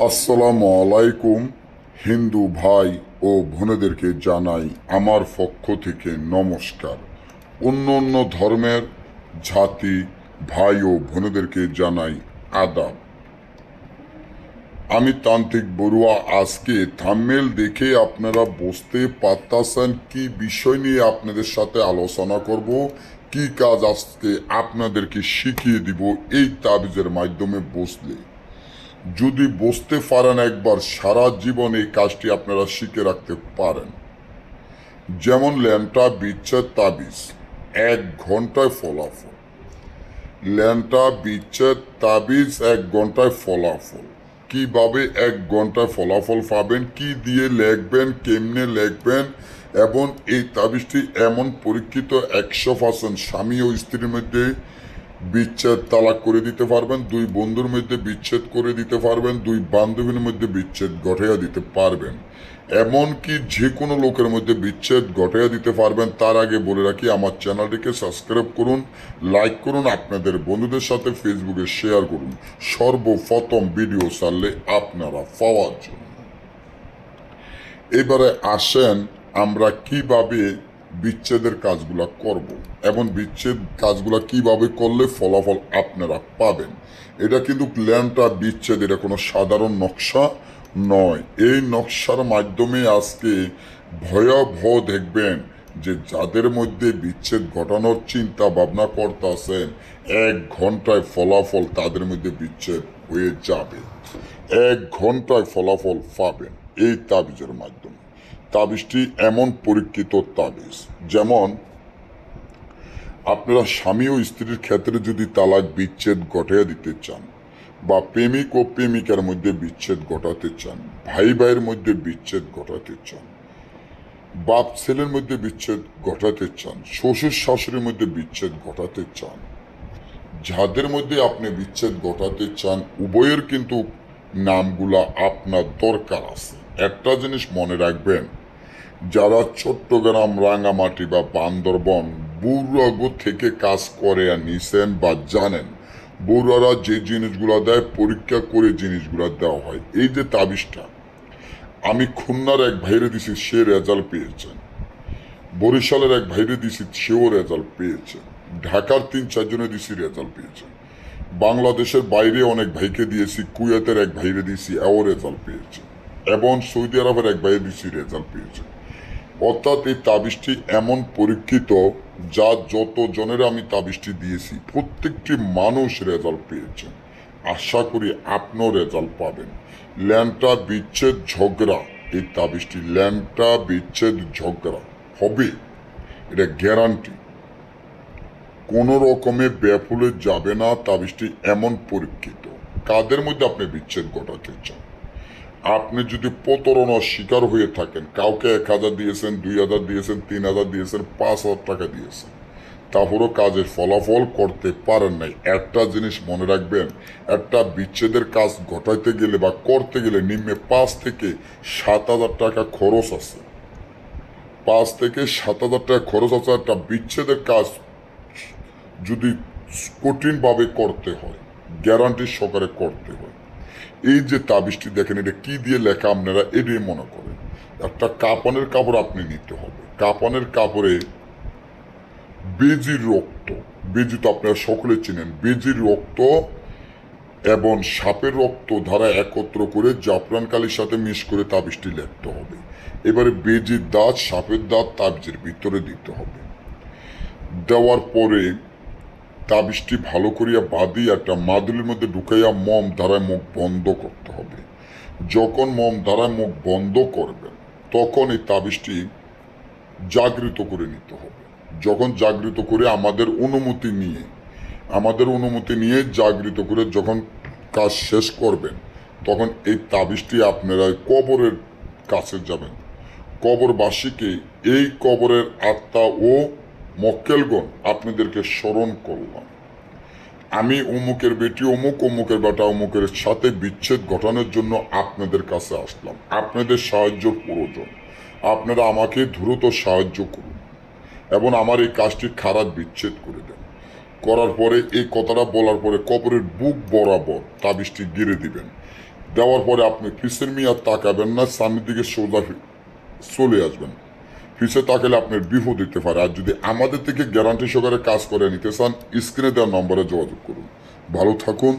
আসসালামু আলাইকুম, হিন্দু ভাই ও বোনেদেরকে জানাই আমার পক্ষ থেকে নমস্কার। অন্য অন্য ধর্মের জাতি, ভাই ও বোনেদেরকে জানাই আদাব। আমি তান্ত্রিক বড়ুয়া, আজকে থাম্মেল দেখে আপনারা বুঝতে পারতাছেন কি বিষয় নিয়ে আপনাদের সাথে আলোচনা করব, কি কাজ আজকে আপনাদেরকে শিখিয়ে দিব এই তাবিজের মাধ্যমে বুঝলে। যদি বসতে পারেন একবার, সারা জীবন এই কাজটি আপনারা শিখে রাখতে পারেন। যেমন ল্যান্টা বিচ্ছেদ তাবিজ, এক ঘন্টায় ফলাফল। ল্যান্টা বিচ্ছেদ তাবিজ, এক ঘন্টায় ফলাফল। কীভাবে এক ঘন্টায় ফলাফল পাবেন, কি দিয়ে লিখবেন, কেমনে লিখবেন, এবং এই তাবিজটি এমন পরীক্ষিত একশো পার্সেন্ট স্বামী ও স্ত্রীর মধ্যে বিচ্ছেদ তালাক করে দিতে পারবেন, দুই বন্ধুর মধ্যে বিচ্ছেদ করে দিতে পারবেন, দুই বান্ধবীর মধ্যে বিচ্ছেদ ঘটাইয়া দিতে পারবেন। এমনকি যে কোনো লোকের মধ্যে বিচ্ছেদ ঘটাইয়া দিতে পারবেন, তার আগে বলে রাখি, আমার চ্যানেলটিকে সাবস্ক্রাইব করুন, লাইক করুন, আপনাদের বন্ধুদের সাথে ফেসবুকে শেয়ার করুন। সর্বপ্রথম ভিডিও সারলে আপনারা পাওয়ার জন্য। এবারে আসেন আমরা কীভাবে বিচ্ছেদের কাজগুলো করব এবং বিচ্ছেদ কাজগুলো কীভাবে করলে ফলাফল আপনারা পাবেন। এটা কিন্তু প্ল্যানটা বিচ্ছেদ, এটা কোনো সাধারণ নকশা নয়। এই নকশার মাধ্যমে আজকে ভয়াবহ দেখবেন যে যাদের মধ্যে বিচ্ছেদ ঘটানোর চিন্তা ভাবনা করতেছেন এক ঘন্টায় ফলাফল তাদের মধ্যে বিচ্ছেদ হয়ে যাবে। এক ঘন্টায় ফলাফল পাবেন। এই তাবিজের মাধ্যমে। তাবিজটি এমন পরীক্ষিত তাবিজ, যেমন আপনারা স্বামী ও স্ত্রীর ক্ষেত্রে যদি তালাক বিচ্ছেদ ঘটিয়ে দিতে চান বা প্রেমিক ও প্রেমিকার মধ্যে বিচ্ছেদ ঘটাতে চান, ভাই ভাইয়ের মধ্যে বিচ্ছেদ ঘটাতে চান, বাপ ছেলের মধ্যে বিচ্ছেদ ঘটাতে চান, শ্বশুর শাশুড়ির মধ্যে বিচ্ছেদ ঘটাতে চান, যাদের মধ্যে আপনি বিচ্ছেদ ঘটাতে চান, উভয়ের কিন্তু নামগুলা আপনার দরকার আছে। একটা জিনিস মনে রাখবেন যারা চট্টগ্রাম রাঙামাটি বা বান্দরবন বুড়াগো থেকে কাজ করে আর নিছেন বা জানেন বড়ুয়ারা যে জিনিসগুলো দেয়, পরীক্ষা করে জিনিসগুলো দেওয়া হয়। এই যে তাবিজটা, আমি খুলনার এক ভাইরে দিছি, সে রেজাল্ট পেয়েছেন। বরিশালের এক ভাইরে দিছি, সেও রেজাল্ট পেয়েছেন। ঢাকার তিন চারজনে দিছি রেজাল্ট পেয়েছেন। বাংলাদেশের বাইরে অনেক ভাইকে দিয়েছি, কুয়েতের এক ভাইরে দিয়েছি এও রেজাল্ট পেয়েছে এবং সৌদি আরবের এক ভাইয়ে দিয়েছি রেজাল্ট পেয়েছে অর্থাৎ এই তাবিজটি এমন পরীক্ষিত যা যত জনের আমি তাবিজটি দিয়েছি, প্রত্যেকটি মানুষ রেজাল্ট পেয়েছেন আশা করি আপনিও রেজাল্ট পাবেন। ল্যান্টা বিচ্ছেদ ঝগড়া, এই তাবিজটি ল্যান্টা বিচ্ছেদ ঝগড়া। হবে? এটা গ্যারান্টি কোনো রকমে ব্যাফুলে যাবে না তাবিজটি এমন পরীক্ষিত। কাদের মধ্যে আপনি বিচ্ছেদ ঘটাতে চান? আপনি যদি প্রতারণার শিকার হয়ে থাকেন, কাউকে এক হাজার দিয়েছেন, দুই হাজার দিয়েছেন, তিন হাজার দিয়েছেন, পাঁচ হাজার টাকা দিয়েছেন তারপরও কাজের ফলাফল করতে পারেন নাই। একটা জিনিস মনে রাখবেন, একটা বিচ্ছেদের কাজ ঘটাইতে গেলে বা করতে গেলে নিম্নে পাঁচ থেকে সাত হাজার টাকা খরচ আছে। পাঁচ থেকে সাত হাজার টাকা খরচ আছে, একটা বিচ্ছেদের কাজ যদি কঠিনভাবে করতে হয় গ্যারান্টি সহকারে করতে হয়। এই যে তাবিজটি দেখেন, এটা কি দিয়ে লেখা আপনারা এটাই মনে করেন। একটা কাপনের কাপড় আপনি নিতে হবে। কাপনের কাপড়ে বেজির রক্ত, বেজি তো আপনারা সকলে চিনেন বেজির রক্ত এবং সাপের রক্ত ধারা একত্র করে জাফরান কালির সাথে মিশ করে তাবিজটি লিখতে হবে। এবারে বেজির দাঁত, সাপের দাঁত তাবিজের ভিতরে দিতে হবে। দেওয়ার পরে তাবিজটি ভালো করিয়া বাঁধি একটা মাদুলির মধ্যে ঢুকাইয়া মম ধারায় মুখ বন্ধ করতে হবে। যখন মম ধারায় মুখ বন্ধ করবেন তখন এই তাবিজটি জাগৃত করে নিতে হবে। যখন জাগৃত করে আমাদের অনুমতি নিয়ে, আমাদের অনুমতি নিয়ে জাগৃত করে যখন কাজ শেষ করবেন, তখন এই তাবিজটি আপনারা কবরের কাছে যাবেন। কবরবাসীকে এই কবরের আত্মা ও মক্কেলগণ, আপনাদেরকে স্মরণ করলাম। আমি অমুকের বেটি অমুক, অমুকের বেটা অমুকের সাথে বিচ্ছেদ ঘটানোর জন্য আপনাদের কাছে আসলাম। আপনাদের সাহায্য প্রয়োজন। আপনারা আমাকে দ্রুত সাহায্য করুন এবং আমার এই কাজটি খারাপ বিচ্ছেদ করে দেন। করার পরে, এই কথাটা বলার পরে কবরের বুক বরাবর তাবিজটি গিরে দিবেন। দেওয়ার পরে আপনি ফিসের মেয়াদ তাকাবেন না, সামনের দিকে সোজা চলে আসবেন। ফিসে তাকালে আপনার বিহু দিতে পারে আর যদি আমাদের থেকে গ্যারান্টি সহকারে কাজ করে নিতে চান স্ক্রিনে দেওয়ার নম্বরে যোগাযোগ করুন। ভালো থাকুন।